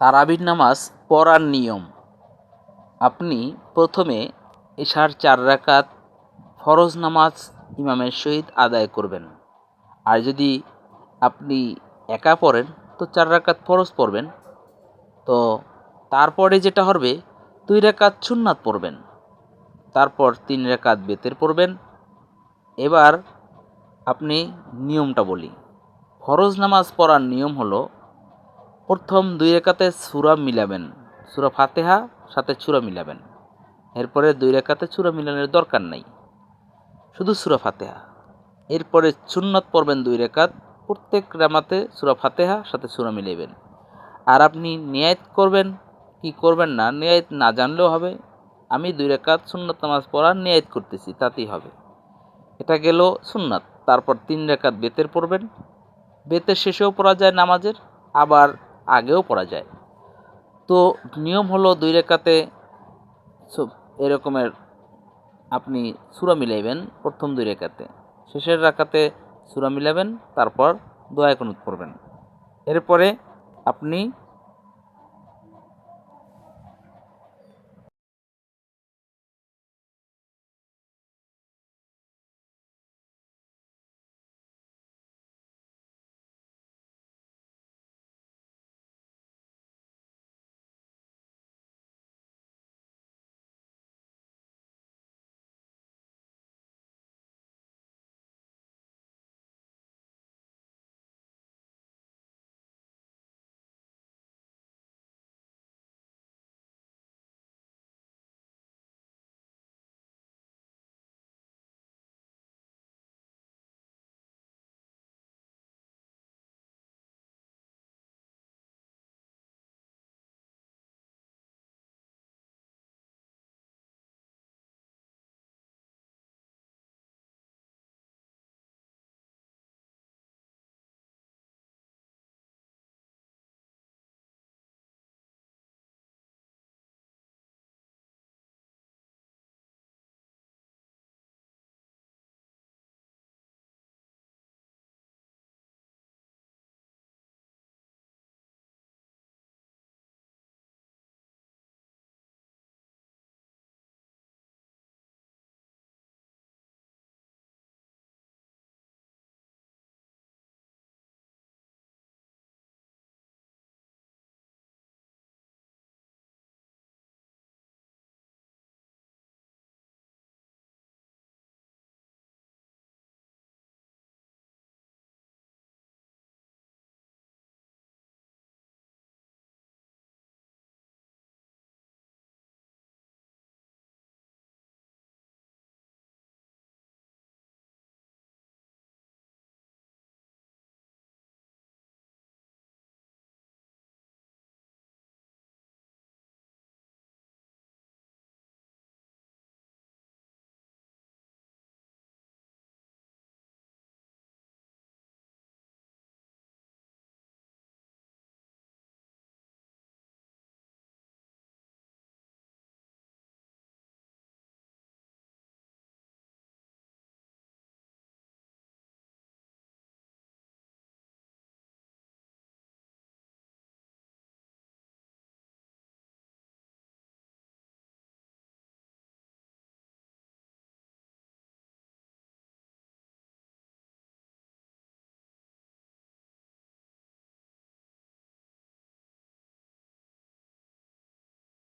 তারাবির নামাজ পড়ার নিয়ম। আপনি প্রথমে এশার চার রাকাত ফরজ নামাজ ইমামের সহিত আদায় করবেন। আর যদি আপনি একা পড়েন, তো চার রাকাত ফরজ পড়বেন। তো তারপরে যেটা হবে, দুই রাকাত সুন্নাত পড়বেন। তারপর তিন রাকাত বেতের পড়বেন। এবার আপনি নিয়মটা বলি। ফরজ নামাজ পড়ার নিয়ম হলো প্রথম দুই রেখাতে সুরা মিলাবেন। সুরা ফাতেহা, সাথে সুরা মিলাবেন। এরপরে দুই রেখাতে সুরা মিলানোর দরকার নাই। শুধু সুরা ফাতেহা। এরপরে সুন্নত পড়বেন দুই রেখাত। প্রত্যেক রামাতে সুরা ফাতেহা, সাথে সুরা মিলাবেন আর আপনি নিয়ায়ত করবেন, কি করবেন না, নিয়ায়ত না জানলেও হবে। আমি দুই রেখাত সুন্নত নামাজ পড়ার নিয়ায়ত করতেছি, তাতেই হবে। এটা গেল সুন্নাত। তারপর তিন রেখাত বেতের পড়বেন। বেতের শেষেও পড়া যায় নামাজের। আবার আগেও পড়া যায়। তো নিয়ম হলো দুই রেখাতে এরকমের আপনি সুরা মিলাইবেন প্রথম দুই রেখাতে। শেষের রাখাতে সুরা মিলাবেন, তারপর দোয়া কুনুত পড়বেন। এরপরে আপনি